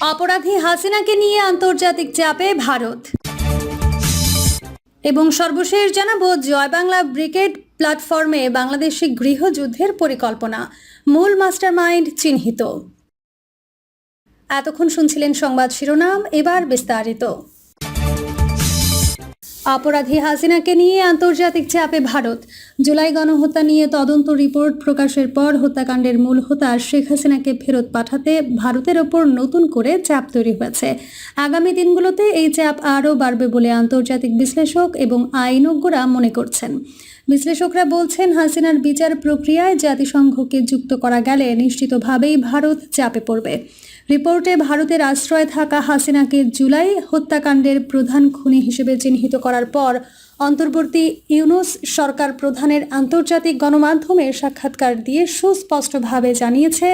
অপরাধী হাসিনাকে নিয়ে আন্তর্জাতিক চাপে ভারত। এবং সর্বশেষ জানাব, জয় বাংলা ব্রিগেড প্ল্যাটফর্মে বাংলাদেশে গৃহযুদ্ধের পরিকল্পনা, মূল মাস্টারমাইন্ড চিহ্নিত। এতক্ষণ শুনছিলেন সংবাদ শিরোনাম, এবার বিস্তারিত। অপরাধী হাসিনাকে নিয়ে আন্তর্জাতিক চাপে ভারত জুলাই গণহত্যা নিয়ে তদন্ত রিপোর্ট প্রকাশের পর হত্যাকাণ্ডের মূল হোতা শেখ হাসিনাকে ফেরত পাঠাতে ভারতের ওপর নতুন করে চাপ তৈরি হয়েছে। আগামী দিনগুলোতে এই চাপ আরও বাড়বে বলে আন্তর্জাতিক বিশ্লেষক এবং আইনজ্ঞরা মনে করছেন। বিশ্লেষকরা বলছেন, হাসিনার বিচার প্রক্রিয়ায় জাতিসংঘকে যুক্ত করা গেলে নিশ্চিতভাবেই ভারত চাপে পড়বে। রিপোর্টে ভারতের আশ্রয় থাকা হাসিনাকে জুলাই হত্যাকাণ্ডের প্রধান খুনি হিসেবে চিহ্নিত করার পর অন্তর্বর্তী ইউনুস সরকার প্রধানের আন্তর্জাতিক গণমাধ্যমে সাক্ষাৎকার দিয়ে সুস্পষ্টভাবে জানিয়েছে,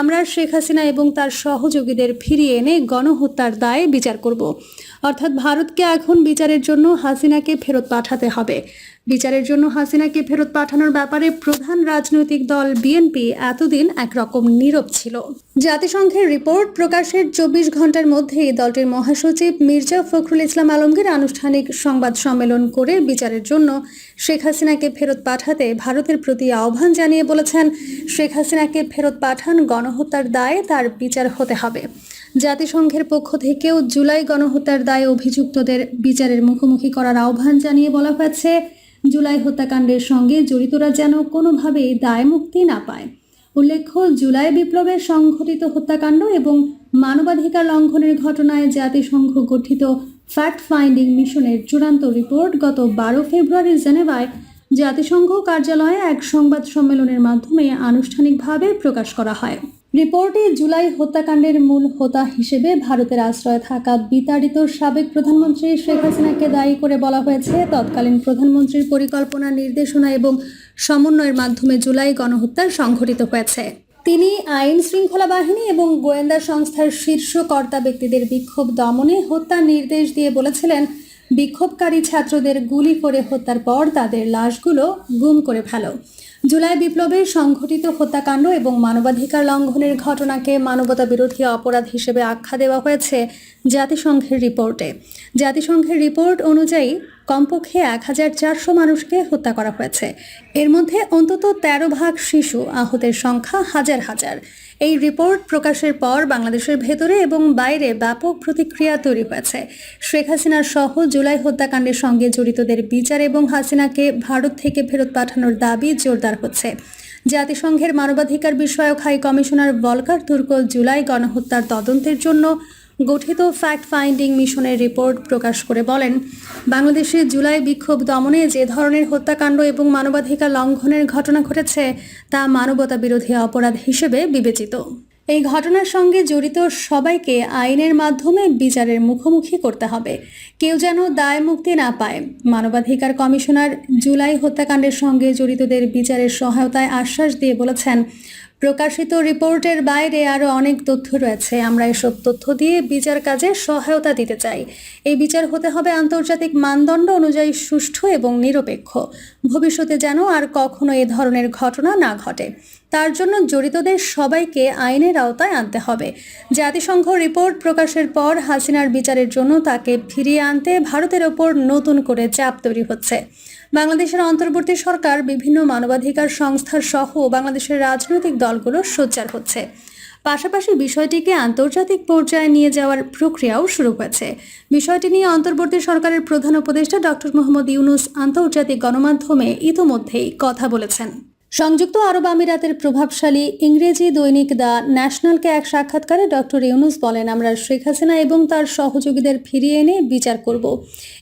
আমরা শেখ হাসিনা এবং তার সহযোগীদের ফিরিয়ে এনে গণহত্যার দায়ে বিচার করব। অর্থাৎ ভারতকে এখন বিচারের জন্য হাসিনাকে ফেরত পাঠাতে হবে। বিচারের জন্য হাসিনাকে ফেরত পাঠানোর ব্যাপারে প্রধান রাজনৈতিক দল বিএনপি এতদিন একরকম নীরব ছিল। জাতিসংঘের রিপোর্ট প্রকাশের চব্বিশ ঘণ্টার মধ্যেই দলটির মহাসচিব মির্জা ফখরুল ইসলাম আলমগীর আনুষ্ঠানিক সংবাদ সম্মেলন করে বিচারের জন্য শেখ হাসিনাকে ফেরত পাঠাতে ভারতের প্রতি আহ্বান জানিয়ে বলেছেন, শেখ হাসিনাকে ফেরত পাঠান গণহত্যার দায়ে তার বিচার হতে হবে। জাতিসংঘের পক্ষ থেকেও জুলাই গণহত্যার দায়ে অভিযুক্তদের বিচারের মুখোমুখি করার আহ্বান জানিয়ে বলা হয়েছে, জুলাই হত্যাকাণ্ডের সঙ্গে জড়িতরা যেন কোনোভাবেই দায় মুক্তি না পায়। উল্লেখ্য, জুলাই বিপ্লবের সংঘটিত হত্যাকাণ্ড এবং মানবাধিকার লঙ্ঘনের ঘটনায় জাতিসংঘ গঠিত ফ্যাক্ট ফাইন্ডিং মিশনের চূড়ান্ত রিপোর্ট গত বারো ফেব্রুয়ারি জেনেভায় জাতিসংঘ কার্যালয়ে এক সংবাদ সম্মেলনের মাধ্যমে আনুষ্ঠানিকভাবে প্রকাশ করা হয়। রিপোর্টে জুলাই হত্যাকাণ্ডের মূল হোতা হিসেবে ভারতের আশ্রয়ে থাকা বিতাড়িত সাবেক প্রধানমন্ত্রী শেখ হাসিনাকে দায়ী করে বলা হয়েছে, তৎকালীন প্রধানমন্ত্রীর পরিকল্পনা নির্দেশনা এবং সমন্বয়ের মাধ্যমে জুলাই গণহত্যা সংঘটিত হয়েছে। তিনি আইন শৃঙ্খলা বাহিনী এবং গোয়েন্দা সংস্থার শীর্ষ কর্তা ব্যক্তিদের বিক্ষোভ দমনে হত্যার নির্দেশ দিয়ে বলেছিলেন, বিক্ষোভকারী ছাত্রদের গুলি করে হত্যার পর তাদের লাশগুলো গুম করে ফেলো। জুলাই বিপ্লবে সংঘটিত হত্যাকাণ্ড এবং মানবাধিকার লঙ্ঘনের ঘটনাকে মানবতা বিরোধী অপরাধ হিসেবে আখ্যা দেওয়া হয়েছে জাতিসংঘের রিপোর্টে। জাতিসংঘের রিপোর্ট অনুযায়ী, কমপক্ষে এক হাজার চারশো মানুষকে হত্যা করা হয়েছে। এর মধ্যে অন্তত তেরো ভাগ শিশু, আহতের সংখ্যা হাজার হাজার। এই রিপোর্ট প্রকাশের পর বাংলাদেশের ভেতরে এবং বাইরে ব্যাপক প্রতিক্রিয়া তৈরি হয়েছে। শেখ হাসিনার সহ জুলাই হত্যাকাণ্ডের সঙ্গে জড়িতদের বিচার এবং হাসিনাকে ভারত থেকে ফেরত পাঠানোর দাবি জোরদার হচ্ছে। জাতিসংঘের মানবাধিকার বিষয়ক হাই কমিশনার বলকার তুর্ক জুলাই গণহত্যার তদন্তের জন্য গঠিত ফ্যাক্ট ফাইন্ডিং মিশনের রিপোর্ট প্রকাশ করে বলেন, বাংলাদেশে জুলাই বিক্ষোভ দমনে যে ধরনের হত্যাকাণ্ড এবং মানবাধিকার লঙ্ঘনের ঘটনা ঘটেছে তা মানবতা বিরোধী অপরাধ হিসেবে বিবেচিত। এই ঘটনার সঙ্গে জড়িত সবাইকে আইনের মাধ্যমে বিচারের মুখোমুখি করতে হবে। কেউ যেন দায় মুক্তি না পায়। মানবাধিকার কমিশনার জুলাই হত্যাকাণ্ডের সঙ্গে জড়িতদের বিচারের সহায়তায় আশ্বাস দিয়ে বলেছেন প্রকাশিত রিপোর্টের বাইরে আরও অনেক তথ্য রয়েছে। আমরা এসব তথ্য দিয়ে বিচার কাজে সহায়তা দিতে চাই। এই বিচার হতে হবে আন্তর্জাতিক মানদণ্ড অনুযায়ী সুষ্ঠু এবং নিরপেক্ষ। ভবিষ্যতে যেন আর কখনো এ ধরনের ঘটনা না ঘটে। তার জন্য জড়িতদের সবাইকে আইনের আওতায় আনতে হবে। জাতিসংঘ রিপোর্ট প্রকাশের পর হাসিনার বিচারের জন্য তাকে ফিরিয়ে আনতে ভারতের ওপর নতুন করে চাপ তৈরি হচ্ছে। বাংলাদেশের অন্তর্বর্তী সরকার, বিভিন্ন মানবাধিকার সংস্থার সহ বাংলাদেশের রাজনৈতিক দলগুলো সোচ্চার হচ্ছে। পাশাপাশি বিষয়টিকে আন্তর্জাতিক পর্যায়ে নিয়ে যাওয়ার প্রক্রিয়াও শুরু হয়েছে। বিষয়টি নিয়ে অন্তর্বর্তী সরকারের প্রধান উপদেষ্টা ডক্টর মোহাম্মদ ইউনুস আন্তর্জাতিক গণমাধ্যমে ইতোমধ্যেই কথা বলেছেন। সংযুক্ত আরব আমিরাতের প্রভাবশালী ইংরেজি দৈনিক দ্য ন্যাশনালকে এক সাক্ষাৎকারে ডক্টর ইউনুস বলেন, আমরা শেখ হাসিনা এবং তার সহযোগীদের ফিরিয়ে এনে বিচার করব।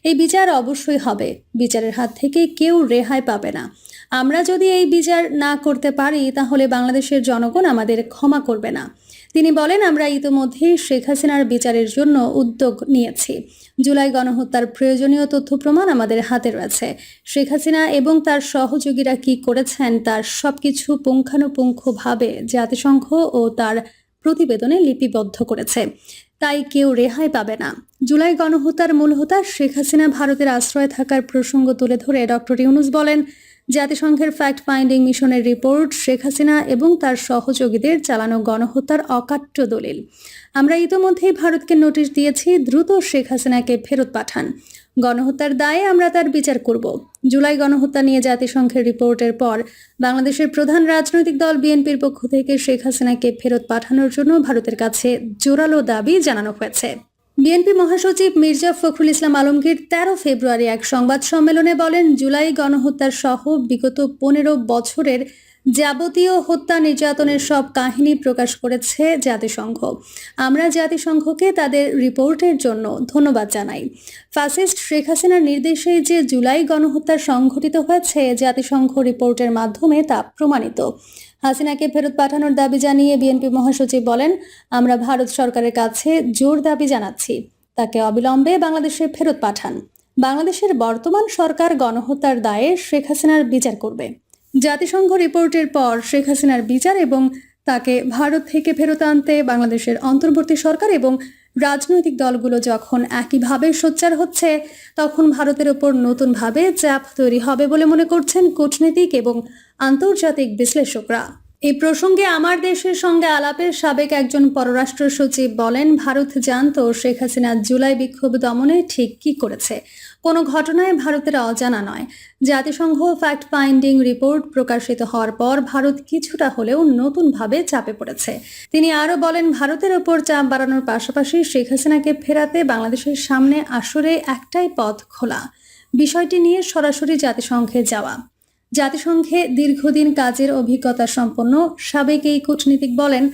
এই বিচার অবশ্যই হবে। বিচারের হাত থেকে কেউ রেহাই পাবে না। আমরা যদি এই বিচার না করতে পারি, তাহলে বাংলাদেশের জনগণ আমাদের ক্ষমা করবে না। তিনি বলেন, আমরা ইতোমধ্যেই শেখ হাসিনার বিচারের জন্য উদ্যোগ নিয়েছি। জুলাই গণহত্যার প্রয়োজনীয় তথ্য প্রমাণ আমাদের হাতে রয়েছে। শেখ হাসিনা এবং তার সহযোগীরা কি করেছেন, তার সবকিছু পুঙ্খানুপুঙ্খভাবে জাতিসংঘ ও তার প্রতিবেদনে লিপিবদ্ধ করেছে। তাই কেউ রেহাই পাবে না। জুলাই গণহত্যার মূল হোতা শেখ হাসিনা ভারতের আশ্রয় থাকার প্রসঙ্গ তুলে ধরে ডক্টর ইউনুস বলেন জাতিসংঘের ফ্যাক্ট ফাইন্ডিং মিশনের রিপোর্ট শেখ হাসিনা এবং তার সহযোগীদের চালানো গণহত্যার অকাট্য দলিল। আমরা ইতোমধ্যেই ভারতকে নোটিশ দিয়েছি, দ্রুত শেখ হাসিনাকে ফেরত পাঠান। গণহত্যার দায়ে আমরা তার বিচার করব। জুলাই গণহত্যা নিয়ে জাতিসংঘের রিপোর্টের পর বাংলাদেশের প্রধান রাজনৈতিক দল বিএনপির পক্ষ থেকে শেখ হাসিনাকে ফেরত পাঠানোর জন্য ভারতের কাছে জোরালো দাবি জানানো হয়েছে। বিএনপি মহাসচিব মির্জা ফখরুল ইসলাম আলমগীর তেরো ফেব্রুয়ারি এক সংবাদ সম্মেলনে বলেন, জুলাই গণহত্যার সহ বিগত পনেরো বছরের যাবতীয় হত্যা নির্যাতনের সব কাহিনী প্রকাশ করেছে জাতিসংঘ। আমরা জাতিসংঘকে তাদের রিপোর্টের জন্য ধন্যবাদ জানাই। ফাসিস্ট শেখ হাসিনার নির্দেশে যে জুলাই গণহত্যা সংঘটিত হয়েছে, জাতিসংঘ রিপোর্টের মাধ্যমে তা প্রমাণিত। হাসিনাকে ফেরত পাঠানোর দাবি জানিয়ে বিএনপি মহাসচিব বলেন, আমরা ভারত সরকারের কাছে জোর দাবি জানাচ্ছি। তাকে অবিলম্বে বাংলাদেশে ফেরত পাঠান। বাংলাদেশের বর্তমান সরকার গণহত্যার দায়ে শেখ হাসিনার বিচার করবে। জাতিসংঘ রিপোর্টের পর শেখ হাসিনার বিচার এবং তাকে ভারত থেকে ফেরত আনতে বাংলাদেশের অন্তর্বর্তী সরকার এবং রাজনৈতিক দলগুলো যখন একইভাবে সোচ্চার হচ্ছে, তখন ভারতের ওপর নতুনভাবে চাপ তৈরি হবে বলে মনে করছেন কূটনীতিক এবং আন্তর্জাতিক বিশ্লেষকরা। এই প্রসঙ্গে আমার দেশের সঙ্গে আলাপের সাবেক একজন পররাষ্ট্র সচিব বলেন, ভারত জানতো শেখ হাসিনা জুলাই বিক্ষোভ দমনে ঠিক কি করেছে। কোনো ঘটনায় ভারতের অজানা নয়। জাতিসংঘ ফ্যাক্ট ফাইন্ডিং রিপোর্ট প্রকাশিত হওয়ার পর ভারত কিছুটা হলেও নতুনভাবে চাপে পড়েছে। তিনি আরও বলেন, ভারতের ওপর চাপ বাড়ানোর পাশাপাশি শেখ হাসিনাকে ফেরাতে বাংলাদেশের সামনে আসরে একটাই পথ খোলা। বিষয়টি নিয়ে সরাসরি জাতিসংঘে যাওয়া। জাতিসংঘে দীর্ঘদিন কাজের অভিজ্ঞতা সম্পন্ন সাবেক এই কূটনীতিক বলেন,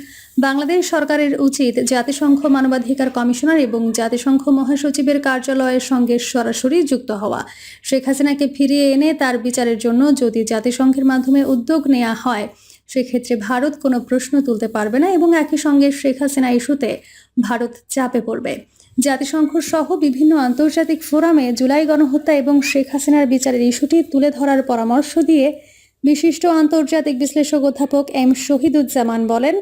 বাংলাদেশ সরকারের উচিত জাতিসংঘ মানবাধিকার কমিশনার এবং জাতিসংঘ মহাসচিবের কার্যালয়ের সঙ্গে সরাসরি যুক্ত হওয়া। শেখ হাসিনাকে ফিরিয়ে এনে তার বিচারের জন্য যদি জাতিসংঘের মাধ্যমে উদ্যোগ নেওয়া হয়, সেক্ষেত্রে ভারত কোনো প্রশ্ন তুলতে পারবে না এবং একই সঙ্গে শেখ হাসিনা ইস্যুতে ভারত চাপে পড়বে। জাতিসংঘ সহ বিভিন্ন আন্তর্জাতিক ফোরামে জুলাই গণহত্যা এবং শেখ হাসিনার বিচারের ইস্যুটি তুলে ধরার পরামর্শ দিয়ে বিশিষ্ট আন্তর্জাতিক বিশ্লেষক অধ্যাপক এম শহীদুজ্জামান বলেন,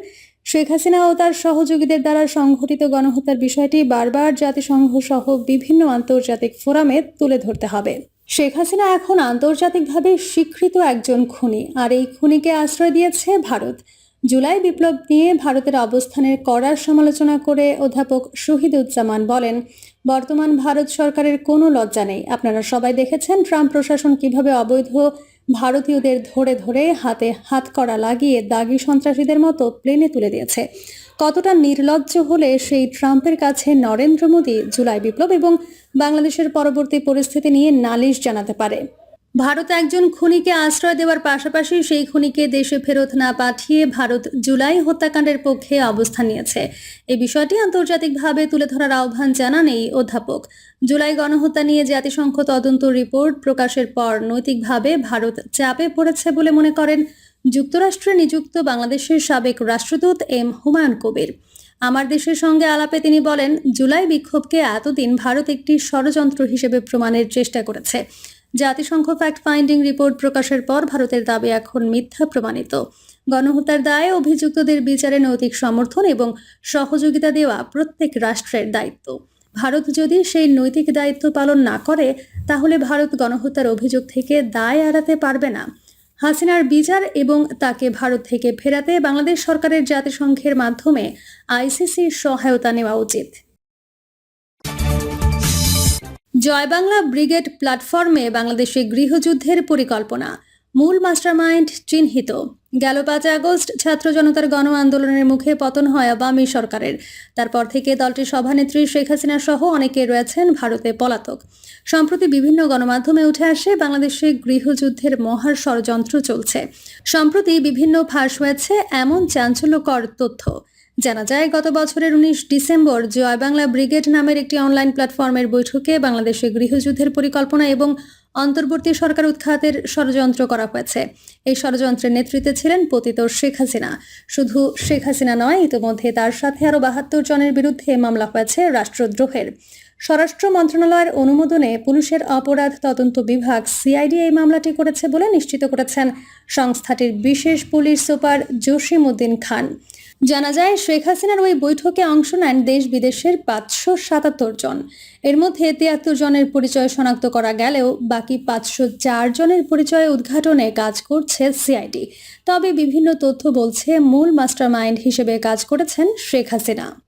শেখ হাসিনা ও তার সহযোগীদের দ্বারা সংঘটিত গণহত্যার বিষয়টি বারবার জাতিসংঘ সহ বিভিন্ন আন্তর্জাতিক ফোরামে তুলে ধরতে হবে। শেখ হাসিনা এখন আন্তর্জাতিকভাবে স্বীকৃত একজন খুনি, আর এই খুনিকে আশ্রয় দিয়েছে ভারত। জুলাই বিপ্লব নিয়ে ভারতের অবস্থানের কড়া সমালোচনা করে অধ্যাপক শহীদুজ্জামান বলেন, বর্তমান ভারত সরকারের কোনো লজ্জা নেই। আপনারা সবাই দেখেছেন ট্রাম্প প্রশাসন কীভাবে অবৈধ ভারতীয়দের ধরে ধরে হাতে হাত করা লাগিয়ে দাগি সন্ত্রাসীদের মতো প্লেনে তুলে দিয়েছে। কতটা নির্লজ্জ হলে সেই ট্রাম্পের কাছে নরেন্দ্র মোদী জুলাই বিপ্লব এবং বাংলাদেশের পরবর্তী পরিস্থিতি নিয়ে নালিশ জানাতে পারে। ভারত একজন খুনিকে আশ্রয় দেওয়ার পাশাপাশি সেই খুনিকে দেশে ফেরত না পাঠিয়ে ভারত জুলাই হত্যাকাণ্ডের পক্ষে অবস্থান নিয়েছে। এই বিষয়টি আন্তর্জাতিকভাবে তুলে ধরার আহ্বান জানান এই অধ্যাপক। জুলাই গণহত্যা নিয়ে জাতিসংঘ তদন্ত রিপোর্ট প্রকাশের পর নৈতিকভাবে ভারত চাপে পড়েছে বলে মনে করেন যুক্তরাষ্ট্রে নিযুক্ত বাংলাদেশের সাবেক রাষ্ট্রদূত এম হুমায়ুন কবির। আমার দেশের সঙ্গে আলাপে তিনি বলেন, জুলাই বিক্ষোভকে এতদিন ভারত একটি ষড়যন্ত্র হিসেবে প্রমাণের চেষ্টা করেছে। জাতিসংঘ ফ্যাক্ট ফাইন্ডিং রিপোর্ট প্রকাশের পর ভারতের দাবি এখন মিথ্যা প্রমাণিত। গণহত্যার দায়ে অভিযুক্তদের বিচারে নৈতিক সমর্থন এবং সহযোগিতা দেওয়া প্রত্যেক রাষ্ট্রের দায়িত্ব। ভারত যদি সেই নৈতিক দায়িত্ব পালন না করে, তাহলে ভারত গণহত্যার অভিযোগ থেকে দায় এড়াতে পারবে না। হাসিনার বিচার এবং তাকে ভারত থেকে ফেরাতে বাংলাদেশ সরকারের জাতিসংঘের মাধ্যমে আইসিসির সহায়তা নেওয়া উচিত। জয় বাংলা ব্রিগেড প্ল্যাটফর্মে বাংলাদেশে গৃহযুদ্ধের পরিকল্পনা। মূল মাস্টারমাইন্ড চিহ্নিত। গেল পাঁচ আগস্ট ছাত্র জনতার গণ আন্দোলনের মুখে পতন হয় আওয়ামী সরকারের। তারপর থেকে দলটির সভানেত্রী শেখ হাসিনা সহ অনেকে রয়েছেন ভারতে পলাতক। সম্প্রতি বিভিন্ন গণমাধ্যমে উঠে আসে বাংলাদেশে গৃহযুদ্ধের মহার ষড়যন্ত্র চলছে। সম্প্রতি বিভিন্ন ফাঁস হয়েছে এমন চাঞ্চল্যকর তথ্য। জানা যায়, গত বছরের উনিশ ডিসেম্বর জয় বাংলা ব্রিগেড নামের একটি অনলাইন প্ল্যাটফর্মের বৈঠকে বাংলাদেশে গৃহযুদ্ধের পরিকল্পনা এবং অন্তর্বর্তী সরকার উৎখাতের ষড়যন্ত্র করা হয়েছে। এই ষড়যন্ত্রের নেতৃত্বে ছিলেন পতিত শেখ হাসিনা। শুধু শেখ হাসিনা নয়, ইতিমধ্যে তার সাথে আরও বাহাত্তর জনের বিরুদ্ধে মামলা হয়েছে রাষ্ট্রদ্রোহের। স্বরাষ্ট্র মন্ত্রণালয়ের অনুমোদনে পুলিশের অপরাধ তদন্ত বিভাগ সিআইডি এই মামলাটি করেছে বলে নিশ্চিত করেছেন সংস্থাটির বিশেষ পুলিশ সুপার জসিম উদ্দিন খান। জানা যায়, শেখ হাসিনার ওই বৈঠকে অংশ নেন দেশ বিদেশের পাঁচশো সাতাত্তর জন। এর মধ্যে তিয়াত্তর জনের পরিচয় শনাক্ত করা গেলেও বাকি পাঁচশো চার জনের পরিচয় উদ্ঘাটনে কাজ করছে সিআইডি। তবে বিভিন্ন তথ্য বলছে, মূল মাস্টারমাইন্ড হিসেবে কাজ করেছেন শেখ হাসিনা।